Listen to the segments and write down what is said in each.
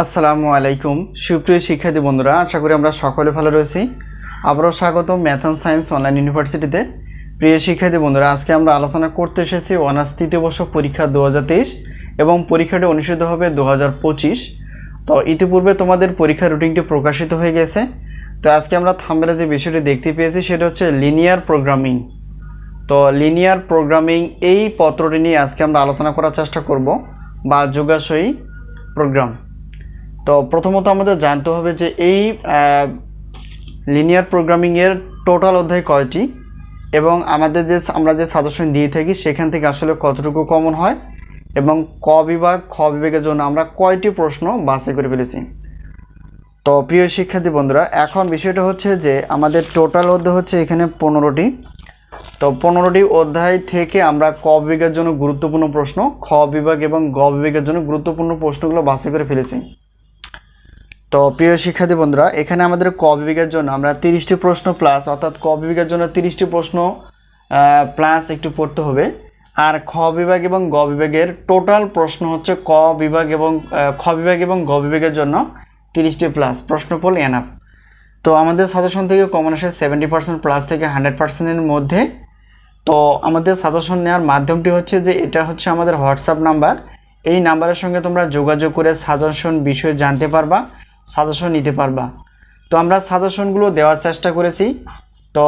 আসসালামু আলাইকুম। সুপ্রিয় শিক্ষার্থী বন্ধুরা, আশা করি আমরা সকলে ভালো রয়েছি। আবারও স্বাগত ম্যাথ অ্যান্ড সায়েন্স অনলাইন ইউনিভার্সিটিতে। প্রিয় শিক্ষার্থী বন্ধুরা, আজকে আমরা আলোচনা করতে এসেছি অনার্স তৃতীয় বর্ষ পরীক্ষা দু হাজার তেইশ এবং পরীক্ষাটি অনুষ্ঠিত হবে দু হাজার পঁচিশ। তো ইতিপূর্বে তোমাদের পরীক্ষার রুটিনটি প্রকাশিত হয়ে গেছে। তো আজকে আমরা থাম্বেলে যে বিষয়টি দেখতে পেয়েছি, সেটা হচ্ছে লিনিয়ার প্রোগ্রামিং তো লিনিয়ার প্রোগ্রামিং এই পত্রটি নিয়ে আজকে আমরা আলোচনা করার চেষ্টা করব, বা যোগাশয়ী প্রোগ্রাম তো প্রথমত আমাদের জানতে হবে যে এই লিনিয়ার প্রোগ্রামিংয়ের টোটাল অধ্যায় কয়টি? এবং আমাদের যে, আমরা যে সাজেশন দিয়ে থাকি, সেখান থেকে আসলে কতটুকু কমন হয়? এবং ক বিভাগ, খ বিভাগের জন্য আমরা কয়টি প্রশ্ন বাছাই করে ফেলেছি? তো প্রিয় শিক্ষার্থী বন্ধুরা, এখন বিষয়টা হচ্ছে যে, আমাদের টোটাল অধ্যায় হচ্ছে এখানে পনেরোটি। তো পনেরোটি অধ্যায় থেকে আমরা ক বিভাগের জন্য গুরুত্বপূর্ণ প্রশ্ন, খ বিভাগ এবং গ বিভাগের জন্য গুরুত্বপূর্ণ প্রশ্নগুলো বাছাই করে ফেলেছি। তো প্রিয় শিক্ষার্থী বন্ধুরা, এখানে আমাদের ক বিভাগের জন্য আমরা তিরিশটি প্রশ্ন প্লাস অর্থাৎ ক বিভাগের জন্য তিরিশটি প্রশ্ন প্লাস একটু পড়তে হবে। আর খ বিভাগ এবং গ বিভাগের টোটাল প্রশ্ন হচ্ছে ক বিভাগ এবং খ বিভাগ এবং গ বিভাগের জন্য তিরিশটি প্লাস প্রশ্ন প্রশ্নফল এনাফ তো আমাদের সাজেশন থেকে কমন আসে সেভেন্টি পার্সেন্ট প্লাস থেকে হান্ড্রেড পার্সেন্টের মধ্যে। তো আমাদের সাজেশন নেওয়ার মাধ্যমটি হচ্ছে যে এটা হচ্ছে আমাদের হোয়াটসঅ্যাপ নাম্বার এই নাম্বারের সঙ্গে তোমরা যোগাযোগ করে সাজেশন বিষয়ে জানতে পারবা। সাজেশন নিতে পারবা। তো আমরা সাজেশনগুলো দেওয়ার চেষ্টা করেছি। তো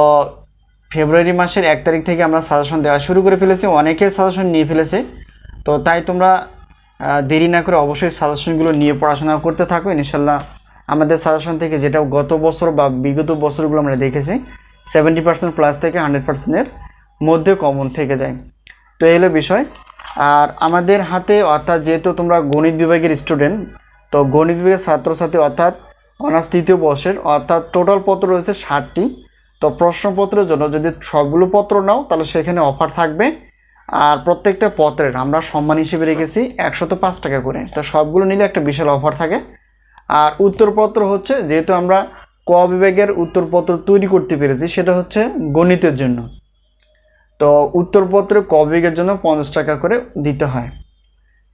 ফেব্রুয়ারি মাসের এক তারিখ থেকে আমরা সাজেশন দেওয়া শুরু করে ফেলেছি। অনেকে সাজেশন নিয়ে ফেলেছে। তো তাই তোমরা দেরি না করে অবশ্যই সাজেশনগুলো নিয়ে পড়াশোনা করতে থাকো। ইনশাল্লাহ আমাদের সাজেশন থেকে যেটা গত বছর বা বিগত বছরগুলো আমরা দেখেছি সেভেন্টি পার্সেন্ট প্লাস থেকে হান্ড্রেড পার্সেন্টের মধ্যে কমন থেকে যায়। তো এই হলো বিষয়। আর আমাদের হাতে অর্থাৎ যেহেতু তোমরা গণিত বিভাগের স্টুডেন্ট তো গণিত বিভাগের ছাত্রছাত্রী অর্থাৎ অনার্স তৃতীয় বর্ষের, অর্থাৎ টোটাল পত্র রয়েছে ষাটটি। তো প্রশ্নপত্রের জন্য যদি সবগুলো পত্র নাও, তাহলে সেখানে অফার থাকবে। আর প্রত্যেকটা পত্রের আমরা সম্মান হিসেবে রেখেছি একশত পাঁচ টাকা করে। তো সবগুলো নিলে একটা বিশাল অফার থাকে। আর উত্তরপত্র হচ্ছে, যেহেতু আমরা ক বিভাগের উত্তরপত্র তৈরি করতে পেরেছি, সেটা হচ্ছে গণিতের জন্য। তো উত্তরপত্র ক বিভাগের জন্য পঞ্চাশ টাকা করে দিতে হয়।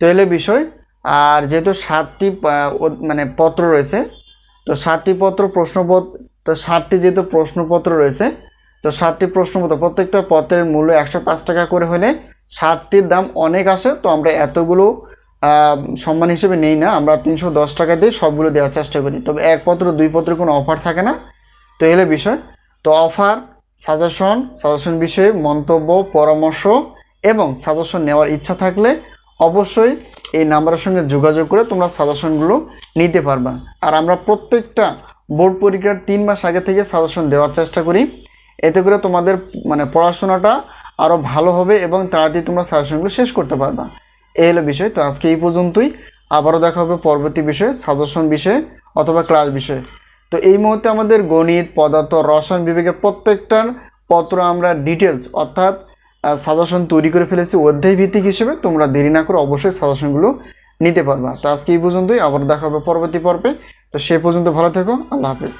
তো এলে বিষয় আর যেহেতু সাতটি মানে পত্র রয়েছে, তো সাতটি পত্র প্রশ্নপত্র তো সাতটি যেহেতু প্রশ্নপত্র রয়েছে, তো সাতটি প্রশ্নপত্র প্রত্যেকটা পত্রের মূল্য একশো পাঁচ টাকা করে হলে সাতটির দাম অনেক আসে, তো আমরা এতগুলো সম্মান হিসেবে নেই না, আমরা তিনশো দশ টাকা দিয়ে সবগুলো দেওয়ার চেষ্টা করি। তবে এক পত্র, দুই পত্রের কোনো অফার থাকে না। তো এলে বিষয়, তো অফার, সাজেশন সাজেশন বিষয়ে মন্তব্য, পরামর্শ এবং সাজেশন নেওয়ার ইচ্ছা থাকলে অবশ্যই এই নাম্বারের সঙ্গে যোগাযোগ করে তোমরা সাজেশনগুলো নিতে পারবা। আর আমরা প্রত্যেকটা বোর্ড পরীক্ষার তিন মাস আগে থেকে সাজেশন দেওয়ার চেষ্টা করি। এতে করে তোমাদের মানে পড়াশোনাটা আরও ভালো হবে এবং তাড়াতাড়ি তোমরা সাজেশনগুলো শেষ করতে পারবা। এই হলো বিষয়। তো আজকে এই পর্যন্তই। আবারও দেখা হবে পরবর্তী বিষয়ে, সাজেশন বিষয়ে অথবা ক্লাস বিষয়ে। তো এই মুহূর্তে আমাদের গণিত, পদার্থ, রসায়ন বিভাগের প্রত্যেকটার পত্র আমরা ডিটেলস অর্থাৎ সাজেশন তৈরি করে ফেলেছি অধ্যায় ভিত্তিক হিসেবে। তোমরা দেরি না করে অবশ্যই সাজেশনগুলো নিতে পারবা। তো আজকে এই পর্যন্তই। আবার দেখা হবে পরবর্তী পর্বে। তো সে পর্যন্ত ভালো থেকো। আল্লাহ হাফেজ।